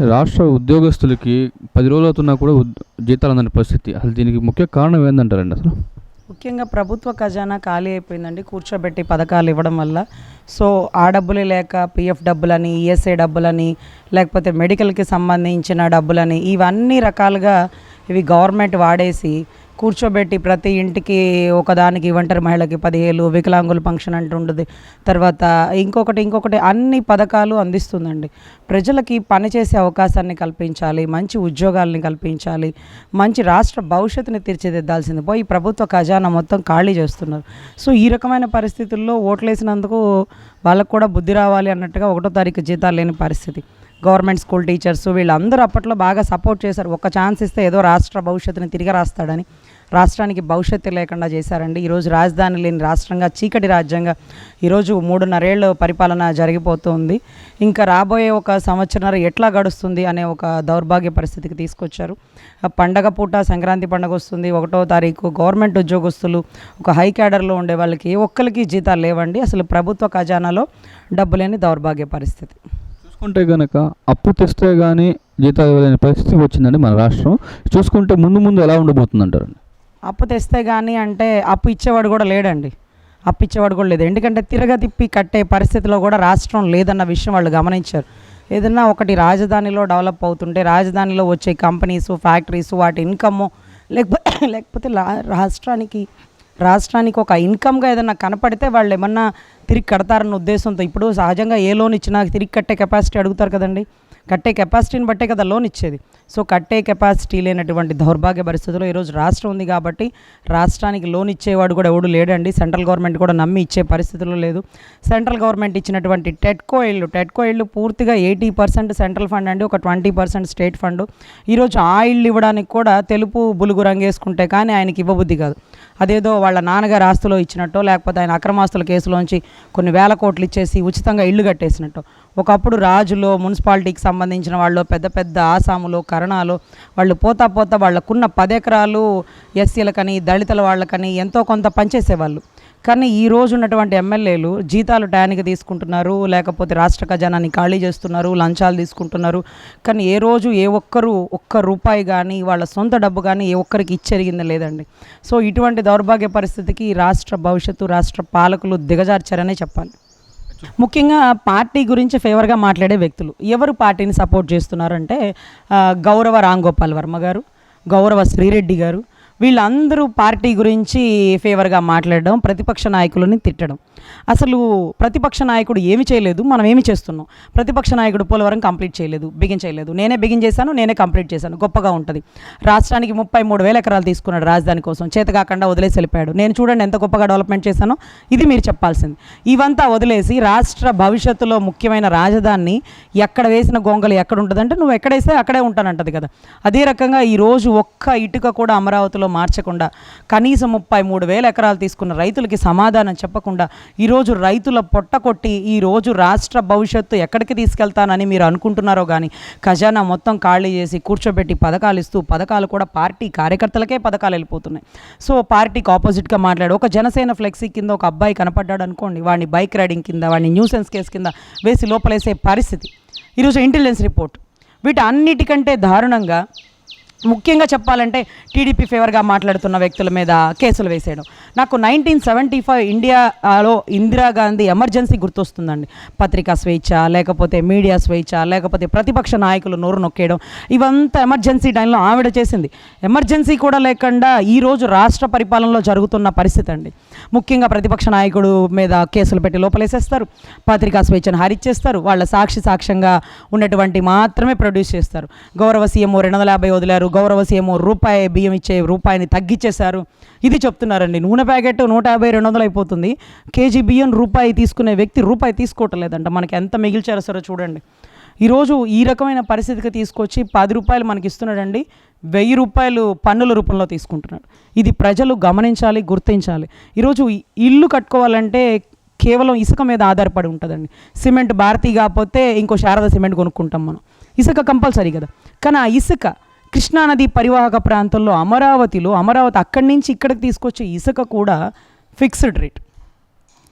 రాష్ట్ర ఉద్యోగస్తులకి పది రోజులు అవుతున్నా కూడా జీతాలు అందని పరిస్థితి. అసలు దీనికి ముఖ్య కారణం ఏందంటారండి అసలు? ముఖ్యంగా ప్రభుత్వ ఖజానా ఖాళీ అయిపోయిందండి కూర్చోబెట్టి పథకాలు ఇవ్వడం వల్ల. సో ఆ డబ్బులే లేక పిఎఫ్ డబ్బులని ఈఎస్ఐ డబ్బులని లేకపోతే మెడికల్కి సంబంధించిన డబ్బులని ఇవన్నీ రకాలుగా ఇవి గవర్నమెంట్ వాడేసి కూర్చోబెట్టి ప్రతి ఇంటికి ఒకదానికి ఒంటరి మహిళకి పదిహేలు వికలాంగుల ఫంక్షన్ అంటూ ఉంటుంది తర్వాత ఇంకొకటి ఇంకొకటి అన్ని పథకాలు అందిస్తుందండి. ప్రజలకి పనిచేసే అవకాశాన్ని కల్పించాలి మంచి ఉద్యోగాల్ని కల్పించాలి మంచి రాష్ట్ర భవిష్యత్తుని తీర్చిదిద్దాల్సింది. పోయి ప్రభుత్వ ఖజానా మొత్తం ఖాళీ చేస్తున్నారు. సో ఈ రకమైన పరిస్థితుల్లో ఓట్లేసినందుకు వాళ్ళకు కూడా బుద్ధి రావాలి అన్నట్టుగా ఒకటో తారీఖు జీతాలు లేని పరిస్థితి. గవర్నమెంట్ స్కూల్ టీచర్స్ వీళ్ళందరూ అప్పట్లో బాగా సపోర్ట్ చేశారు. ఒక ఛాన్స్ ఇస్తే ఏదో రాష్ట్ర భవిష్యత్తుని తిరిగి రాస్తాడని. రాష్ట్రానికి భవిష్యత్తు లేకుండా చేశారండి. ఈరోజు రాజధాని లేని రాష్ట్రంగా చీకటి రాజ్యంగా ఈరోజు మూడున్నరేళ్ళు పరిపాలన జరిగిపోతుంది. ఇంకా రాబోయే ఒక సంవత్సరం ఎట్లా గడుస్తుంది అనే ఒక దౌర్భాగ్య పరిస్థితికి తీసుకొచ్చారు. ఆ పండగ పూట సంక్రాంతి పండగ వస్తుంది. ఒకటో తారీఖు గవర్నమెంట్ ఉద్యోగస్తులు ఒక హై క్యాడర్లో ఉండే వాళ్ళకి ఏ ఒక్కరికి జీతాలు లేవండి. అసలు ప్రభుత్వ ఖజానాలో డబ్బు లేని దౌర్భాగ్య పరిస్థితి. చూసుకుంటే కనుక అప్పు తెస్తే కానీ జీతాలు ఇవ్వలేని పరిస్థితి వచ్చిందండి మన రాష్ట్రం. చూసుకుంటే ముందు ముందు ఎలా ఉండబోతుంది అంటారండి అప్పు తెస్తే కానీ అంటే అప్పు ఇచ్చేవాడు కూడా లేడండి. అప్పు ఇచ్చేవాడు కూడా లేదు. ఎందుకంటే తిరగతిప్పి కట్టే పరిస్థితిలో కూడా రాష్ట్రం లేదన్న విషయం వాళ్ళు గమనించారు. ఏదన్నా ఒకటి రాజధానిలో డెవలప్ అవుతుంటే రాజధానిలో వచ్చే కంపెనీస్ ఫ్యాక్టరీస్ వాటి ఇన్కమ్ లేకపోతే లేకపోతే రాష్ట్రానికి రాష్ట్రానికి ఒక ఇన్కమ్గా ఏదైనా కనపడితే వాళ్ళు ఏమన్నా తిరిగి కడతారన్న ఉద్దేశంతో ఇప్పుడు సహజంగా ఏ లోన్ ఇచ్చినా తిరిగి కట్టే కెపాసిటీ అడుగుతారు కదండి. కట్టే కెపాసిటీని బట్టే కదా లోన్ ఇచ్చేది. సో కట్టే కెపాసిటీ లేనటువంటి దౌర్భాగ్య పరిస్థితుల్లో ఈరోజు రాష్ట్రం ఉంది కాబట్టి రాష్ట్రానికి లోన్ ఇచ్చేవాడు కూడా ఎవడు లేడండి. సెంట్రల్ గవర్నమెంట్ కూడా నమ్మి ఇచ్చే పరిస్థితుల్లో లేదు. సెంట్రల్ గవర్నమెంట్ ఇచ్చినటువంటి టెట్కో ఇళ్ళు టెట్కో ఇళ్ళు పూర్తిగా ఎయిటీ పర్సెంట్ సెంట్రల్ ఫండ్ అండి ఒక ట్వంటీ పర్సెంట్ స్టేట్ ఫండ్. ఈరోజు ఆ ఇళ్ళు ఇవ్వడానికి కూడా తెలుపు బులుగు రంగేసుకుంటే కానీ ఆయనకి ఇవ్వబుద్ధి కాదు. అదేదో వాళ్ళ నాన్నగారు ఆస్తులో ఇచ్చినట్టో లేకపోతే ఆయన అక్రమాస్తుల కేసులోంచి కొన్ని వేల కోట్లు ఇచ్చేసి ఉచితంగా ఇల్లు కట్టేసినట్టు. ఒకప్పుడు రాజులో మున్సిపాలిటీకి సంబంధించిన వాళ్ళు పెద్ద పెద్ద ఆసాములు కరణాలు వాళ్ళు పోతా పోతా వాళ్ళకున్న పదెకరాలు ఎస్సీలకని దళితుల వాళ్ళకని ఎంతో కొంత పనిచేసేవాళ్ళు. కానీ ఈ రోజు ఉన్నటువంటి ఎమ్మెల్యేలు జీతాలు టయానికి తీసుకుంటున్నారు లేకపోతే రాష్ట్ర ఖజానాన్ని ఖాళీ చేస్తున్నారు లంచాలు తీసుకుంటున్నారు. కానీ ఏ రోజు ఏ ఒక్కరు ఒక్క రూపాయి కానీ వాళ్ళ సొంత డబ్బు కానీ ఏ ఒక్కరికి ఇచ్చెరిగింది లేదండి. సో ఇటువంటి దౌర్భాగ్య పరిస్థితికి రాష్ట్ర భవిష్యత్తు రాష్ట్ర పాలకులు దిగజార్చారనే చెప్పాలి. ముఖ్యంగా పార్టీ గురించి ఫేవర్గా మాట్లాడే వ్యక్తులు. ఎవరు పార్టీని సపోర్ట్ చేస్తున్నారంటే గౌరవ రామ్ గోపాల్ వర్మ గారు గౌరవ శ్రీరెడ్డి గారు వీళ్ళందరూ పార్టీ గురించి ఫేవర్గా మాట్లాడడం ప్రతిపక్ష నాయకులని తిట్టడం. అసలు ప్రతిపక్ష నాయకుడు ఏమి చేయలేదు మనం ఏమి చేస్తున్నాం? ప్రతిపక్ష నాయకుడు పోలవరం కంప్లీట్ చేయలేదు బిగిన్ చేయలేదు. నేనే బిగిన్ చేశాను నేనే కంప్లీట్ చేశాను. గొప్పగా ఉంటుంది. రాష్ట్రానికి ముప్పై మూడు వేల ఎకరాలు తీసుకున్నాడు రాజధాని కోసం. చేత కాకుండా వదిలేసి వెళ్ళిపోయాడు. నేను చూడండి ఎంత గొప్పగా డెవలప్మెంట్ చేశానో ఇది మీరు చెప్పాల్సింది. ఇవంతా వదిలేసి రాష్ట్ర భవిష్యత్తులో ముఖ్యమైన రాజధాని ఎక్కడ వేసిన గొంగలు ఎక్కడ ఉంటుందంటే నువ్వు ఎక్కడేస్తే అక్కడే ఉంటానంటది కదా. అదే రకంగా ఈ రోజు ఒక్క ఇటుక కూడా అమరావతిలో మార్చకుండా కనీసం ముప్పై మూడు వేల ఎకరాలు తీసుకున్న రైతులకి సమాధానం చెప్పకుండా ఈరోజు రైతుల పొట్ట కొట్టి ఈరోజు రాష్ట్ర భవిష్యత్తు ఎక్కడికి తీసుకెళ్తానని మీరు అనుకుంటున్నారో కానీ ఖజానా మొత్తం ఖాళీ చేసి కూర్చోబెట్టి పథకాలు ఇస్తూ పథకాలు కూడా పార్టీ కార్యకర్తలకే పథకాలు వెళ్ళిపోతున్నాయి. సో పార్టీకి ఆపోజిట్గా మాట్లాడు. ఒక జనసేన ఫ్లెక్సీ కింద ఒక అబ్బాయి కనపడ్డాడు అనుకోండి వాడిని బైక్ రైడింగ్ కింద వాడిని న్యూసెన్స్ కేసు కింద వేసి లోపలేసే పరిస్థితి. ఈరోజు ఇంటెలిజెన్స్ రిపోర్ట్. వీటన్నిటికంటే దారుణంగా ముఖ్యంగా చెప్పాలంటే టీడీపీ ఫేవర్గా మాట్లాడుతున్న వ్యక్తుల మీద కేసులు వేసేయడం నాకు నైన్టీన్ సెవెంటీ ఫైవ్ ఇండియాలో ఇందిరాగాంధీ ఎమర్జెన్సీ గుర్తొస్తుందండి. పత్రికా స్వేచ్ఛ లేకపోతే మీడియా స్వేచ్ఛ లేకపోతే ప్రతిపక్ష నాయకులు నోరు నొక్కేయడం ఇవంతా ఎమర్జెన్సీ టైంలో ఆవిడ చేసింది. ఎమర్జెన్సీ కూడా లేకుండా ఈరోజు రాష్ట్ర పరిపాలనలో జరుగుతున్న పరిస్థితి అండి. ముఖ్యంగా ప్రతిపక్ష నాయకుడు మీద కేసులు పెట్టి లోపలేసేస్తారు. పత్రికా స్వేచ్ఛను హరిచ్చేస్తారు. వాళ్ళ సాక్షి సాక్ష్యంగా ఉన్నటువంటి మాత్రమే ప్రొడ్యూస్ చేస్తారు. గౌరవ సీఎంఓ రెండు వందల యాభై వదిలారు. గౌరవ రూపాయి బియ్యం ఇచ్చే రూపాయిని తగ్గించేశారు ఇది చెప్తున్నారండి. నూనె ప్యాకెట్ నూట యాభై రెండు వందలు అయిపోతుంది. కేజీ బియ్యం రూపాయి తీసుకునే వ్యక్తి రూపాయి తీసుకోవటం లేదంట మనకి ఎంత మిగిల్చారో సరే చూడండి. ఈరోజు ఈ రకమైన పరిస్థితికి తీసుకొచ్చి పది రూపాయలు మనకి ఇస్తున్నాడండి. వెయ్యి రూపాయలు పన్నుల రూపంలో తీసుకుంటున్నాడు. ఇది ప్రజలు గమనించాలి గుర్తించాలి. ఈరోజు ఇల్లు కట్టుకోవాలంటే కేవలం ఇసుక మీద ఆధారపడి ఉంటుందండి. సిమెంట్ భారతీ కాకపోతే ఇంకో శారద సిమెంట్ కొనుక్కుంటాం మనం. ఇసుక కంపల్సరీ కదా. కానీ ఆ ఇసుక కృష్ణానది పరివాహక ప్రాంతంలో అమరావతిలో అమరావతి అక్కడి నుంచి ఇక్కడికి తీసుకొచ్చే ఇసుక కూడా ఫిక్స్డ్ రేట్.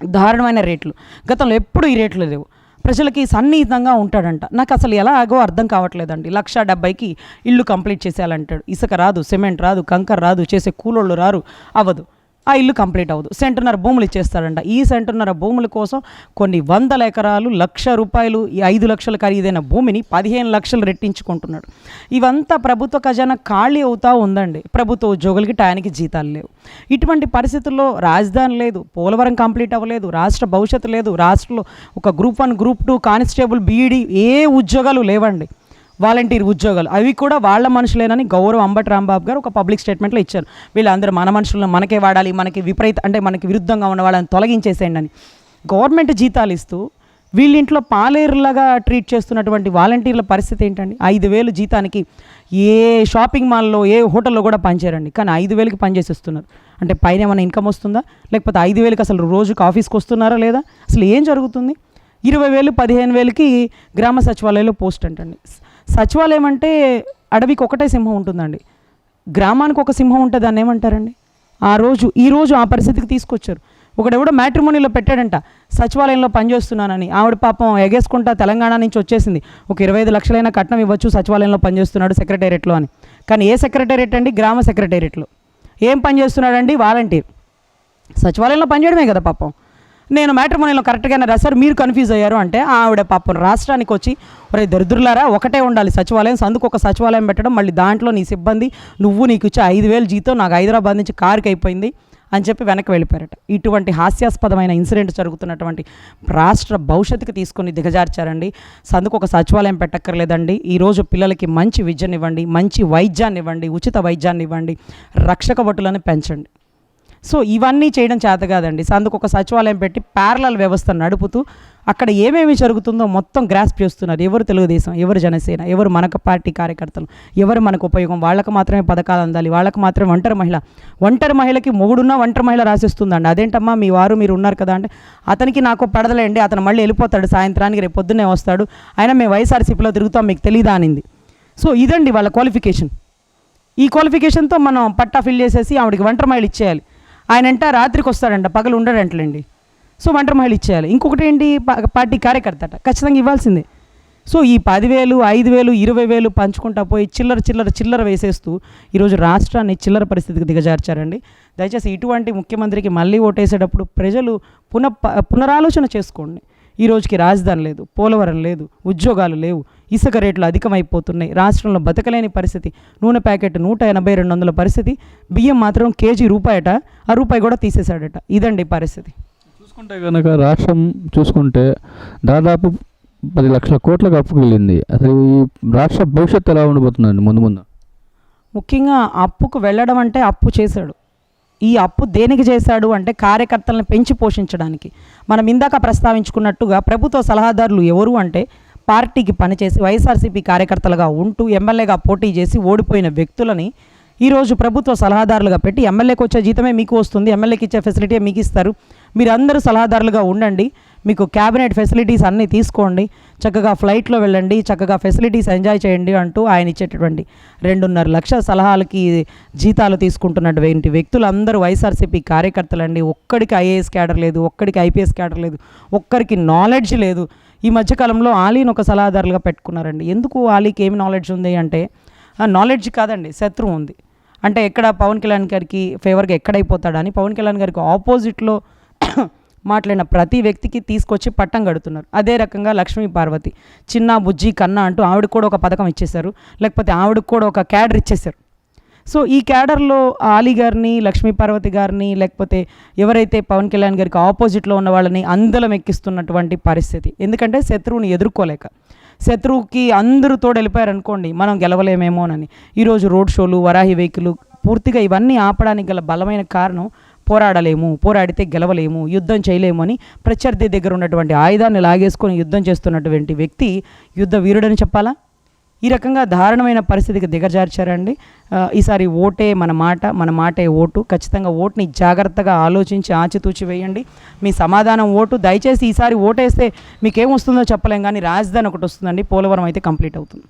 దారుణమైన రేట్లు. గతంలో ఎప్పుడు ఈ రేట్లు లేవు. ప్రజలకి సన్నిహితంగా ఉంటాడంట. నాకు అసలు ఎలాగో అర్థం కావట్లేదండి. లక్ష డెబ్బైకి ఇల్లు కంప్లీట్ చేసేయాలంటాడు. ఇసుక రాదు సిమెంట్ రాదు కంకర్ రాదు చేసే కూలోళ్ళు రారు అవ్వదు. ఆ ఇల్లు కంప్లీట్ అవ్వదు. సెంటున్నర భూములు ఇచ్చేస్తాడంట. ఈ సెంటున్నర భూముల కోసం కొన్ని వందల ఎకరాలు లక్ష రూపాయలు ఈ ఐదు లక్షల ఖరీదైన భూమిని పదిహేను లక్షలు రెట్టించుకుంటున్నాడు. ఇవంతా ప్రభుత్వ ఖజానా ఖాళీ అవుతూ ఉందండి. ప్రభుత్వ ఉద్యోగులకి టయానికి జీతాలు లేవు. ఇటువంటి పరిస్థితుల్లో రాజధాని లేదు పోలవరం కంప్లీట్ అవ్వలేదు రాష్ట్ర భవిష్యత్తు లేదు. రాష్ట్రంలో ఒక group one group two constable B Ed ఏ ఉద్యోగాలు లేవండి. వాలంటీర్ ఉద్యోగాలు. అవి కూడా వాళ్ళ మనుషులేనని గౌరవ్ అంబటి రాంబాబు గారు ఒక పబ్లిక్ స్టేట్మెంట్లో ఇచ్చారు. వీళ్ళందరూ మన మనుషులను మనకే వాడాలి మనకి విపరీత అంటే మనకి విరుద్ధంగా ఉన్న వాళ్ళని తొలగించేసేయండి అని. గవర్నమెంట్ జీతాలు ఇస్తూ వీళ్ళింట్లో పాలేరులాగా ట్రీట్ చేస్తున్నటువంటి వాలంటీర్ల పరిస్థితి ఏంటండి? ఐదు వేలు జీతానికి ఏ షాపింగ్ మాల్లో ఏ హోటల్లో కూడా పనిచేయరండి. కానీ ఐదు వేలకి పనిచేసేస్తున్నారు. అంటే పైన ఏమైనా ఇన్కమ్ వస్తుందా? లేకపోతే ఐదు వేలకి అసలు రోజుకి ఆఫీస్కి వస్తున్నారా లేదా? అసలు ఏం జరుగుతుంది? ఇరవై వేలు పదిహేను వేలకి గ్రామ సచివాలయంలో పోస్ట్ అంటండి. సచివాలయం అంటే అడవికి ఒకటే సింహం ఉంటుందండి. గ్రామానికి ఒక సింహం ఉంటే దాన్ని ఏమంటారండి? ఆ రోజు ఈ రోజు ఆ పరిస్థితికి తీసుకొచ్చారు. ఒకడెవడో మ్యాట్రిమోనీలో పెట్టాడంట సచివాలయంలో పనిచేస్తున్నానని. ఆవిడ పాపం ఎగేసుకుంటా తెలంగాణ నుంచి వచ్చేసింది. ఒక ఇరవై ఐదు లక్షలైనా కట్నం ఇవ్వచ్చు సచివాలయంలో పనిచేస్తున్నాడు సెక్రటేరియట్లో అని. కానీ ఏ సెక్రటేరియట్ అండి? గ్రామ సెక్రటేరియట్లో. ఏం పని చేస్తున్నాడండి వాలంటీర్. సచివాలయంలో పనిచేయడమే కదా పాపం. నేను మ్యాట్రిమోనీలో కరెక్ట్గానే రాశారు మీరు కన్ఫ్యూజ్ అయ్యారు అంటే ఆవిడ పాపం రాష్ట్రానికి వచ్చి ఒరే దరిద్రులారా ఒకటే ఉండాలి సచివాలయం. అందుకు ఒక సచివాలయం పెట్టడం మళ్ళీ దాంట్లో నీ సిబ్బంది నువ్వు నీకు ఇచ్చే ఐదు వేలు జీతం నాకు హైదరాబాద్ నుంచి కారుకి అయిపోయింది అని చెప్పి వెనక్కి వెళ్ళిపోయారట. ఇటువంటి హాస్యాస్పదమైన ఇన్సిడెంట్ జరుగుతున్నటువంటి రాష్ట్ర భవిష్యత్తుకి తీసుకొని దిగజార్చారండి. సందుకు ఒక సచివాలయం పెట్టక్కర్లేదండి. ఈరోజు పిల్లలకి మంచి విద్యనివ్వండి మంచి వైద్యాన్ని ఇవ్వండి ఉచిత వైద్యాన్ని ఇవ్వండి రక్షక భటులను పెంచండి. సో ఇవన్నీ చేయడం చేత కాదండి. సో అందుకు ఒక సచివాలయం పెట్టి ప్యారలల్ వ్యవస్థ నడుపుతూ అక్కడ ఏమేమి జరుగుతుందో మొత్తం గ్రాస్ప్ చేస్తున్నారు. ఎవరు తెలుగుదేశం ఎవరు జనసేన ఎవరు మనకు పార్టీ కార్యకర్తలు ఎవరు మనకు ఉపయోగం? వాళ్ళకు మాత్రమే పథకాలు అందాలి. వాళ్ళకు మాత్రమే ఒంటరి మహిళ. ఒంటరి మహిళకి మొగుడున్న ఒంటరి మహిళ రాసిస్తుందండి. అదేంటమ్మా? మీ వారు మీరు ఉన్నారు కదా అంటే అతనికి నాకు పడదలేండి అతను మళ్ళీ వెళ్ళిపోతాడు సాయంత్రానికి రేపు పొద్దున్నే వస్తాడు. అయినా మేము వైఎస్ఆర్సీపీలో తిరుగుతాం మీకు తెలియదా అనింది. సో ఇదండి వాళ్ళ క్వాలిఫికేషన్ ఈ క్వాలిఫికేషన్తో మనం పట్టా ఫిల్ చేసేసి ఆవిడకి ఒంటరి మహిళ ఇచ్చేయాలి. ఆయన అంట రాత్రికి వస్తాడంట పగలు ఉండడంటలేండి. సో ఒంటరి మహిళ ఇచ్చేయాలి. ఇంకొకటి ఏంటి పార్టీ కార్యకర్త అట ఖచ్చితంగా ఇవ్వాల్సిందే. సో ఈ పదివేలు ఐదు వేలు ఇరవై వేలు పంచుకుంటా పోయి చిల్లర చిల్లర చిల్లర వేసేస్తూ ఈరోజు రాష్ట్రాన్ని చిల్లర పరిస్థితికి దిగజార్చారండి. దయచేసి ఇటువంటి ముఖ్యమంత్రికి మళ్ళీ ఓటేసేటప్పుడు ప్రజలు పునః పునరాలోచన చేసుకోండి. ఈ రోజుకి రాజధాని లేదు పోలవరం లేదు ఉద్యోగాలు లేవు ఇసుక రేట్లు అధికమైపోతున్నాయి రాష్ట్రంలో బతకలేని పరిస్థితి నూనె ప్యాకెట్ నూట ఎనభై రెండు వందల పరిస్థితి బియ్యం మాత్రం కేజీ రూపాయట ఆ రూపాయి కూడా తీసేశాడట. ఇదండి పరిస్థితి. చూసుకుంటే కనుక రాష్ట్రం చూసుకుంటే దాదాపు పది లక్షల కోట్లకు అప్పుకు వెళ్ళింది. అసలు ఈ రాష్ట్ర భవిష్యత్తు ఎలా ఉండబోతుందండి? ముందు ముందు. ముఖ్యంగా అప్పుకు వెళ్ళడం అంటే అప్పు చేశాడు. ఈ అప్పు దేనికి చేశాడు అంటే కార్యకర్తలను పెంచి పోషించడానికి. మనం ఇందాక ప్రస్తావించుకున్నట్టుగా ప్రభుత్వ సలహాదారులు ఎవరు అంటే పార్టీకి పనిచేసి వైఎస్ఆర్సీపీ కార్యకర్తలుగా ఉంటూ ఎమ్మెల్యేగా పోటీ చేసి ఓడిపోయిన వ్యక్తులని ఈరోజు ప్రభుత్వ సలహాదారులుగా పెట్టి ఎమ్మెల్యేకి వచ్చే జీతమే మీకు వస్తుంది ఎమ్మెల్యేకి ఇచ్చే ఫెసిలిటీ మీకు ఇస్తారు. మీరందరూ సలహాదారులుగా ఉండండి. మీకు క్యాబినెట్ ఫెసిలిటీస్ అన్నీ తీసుకోండి. చక్కగా ఫ్లైట్లో వెళ్ళండి. చక్కగా ఫెసిలిటీస్ ఎంజాయ్ చేయండి అంటూ ఆయన ఇచ్చేటటువంటి రెండున్నర లక్షల సలహాలకి జీతాలు తీసుకుంటున్నటువంటి వ్యక్తులు అందరూ వైఎస్ఆర్సీపీ కార్యకర్తలండి. ఒక్కడికి ఐఏఎస్ క్యాడర్ లేదు ఒక్కడికి ఐపీఎస్ క్యాడర్ లేదు ఒక్కరికి నాలెడ్జ్ లేదు. ఈ మధ్యకాలంలో ఆలీని ఒక సలహాదారులుగా పెట్టుకున్నారండి. ఎందుకు ఆలీకి ఏమి నాలెడ్జ్ ఉంది అంటే ఆ నాలెడ్జ్ కాదండి శత్రువు ఉంది. అంటే ఎక్కడ పవన్ కళ్యాణ్ గారికి ఫేవర్గా ఎక్కడైపోతాడని పవన్ కళ్యాణ్ గారికి ఆపోజిట్లో మాట్లాడిన ప్రతి వ్యక్తికి తీసుకొచ్చి పట్టం కడుతున్నారు. అదే రకంగా లక్ష్మీ పార్వతి. చిన్న బుజ్జి కన్న అంటూ ఆవిడకు కూడా ఒక పథకం ఇచ్చేశారు. లేకపోతే ఆవిడకు కూడా ఒక క్యాడర్ ఇచ్చేశారు. సో ఈ క్యాడర్లో ఆలీ గారిని లక్ష్మీ పార్వతి గారిని లేకపోతే ఎవరైతే పవన్ కళ్యాణ్ గారికి ఆపోజిట్లో ఉన్న వాళ్ళని అందలం ఎక్కిస్తున్నటువంటి పరిస్థితి. ఎందుకంటే శత్రువుని ఎదుర్కోలేక. శత్రువుకి అందరూ తోడెళ్ళిపోయారనుకోండి అనుకోండి మనం గెలవలేమేమోనని. ఈరోజు రోడ్ షోలు వరాహి వెహికల్ పూర్తిగా ఇవన్నీ ఆపడానికి గల బలమైన కారణం పోరాడలేము పోరాడితే గెలవలేము యుద్ధం చేయలేము అని ప్రత్యర్థి దగ్గర ఉన్నటువంటి ఆయుధాన్ని లాగేసుకొని యుద్ధం చేస్తున్నటువంటి వ్యక్తి యుద్ధ వీరుడని చెప్పాలా? ఈ రకంగా దారుణమైన పరిస్థితికి దిగజార్చారండి. ఈసారి ఓటే మన మాట మన మాటే ఓటు. ఖచ్చితంగా ఓటుని జాగ్రత్తగా ఆలోచించి ఆచితూచి వేయండి. మీ సమాధానం ఓటు. దయచేసి ఈసారి ఓటేస్తే మీకేం వస్తుందో చెప్పలేం కానీ రాజధాని ఒకటి వస్తుందండి. పోలవరం అయితే కంప్లీట్ అవుతుంది.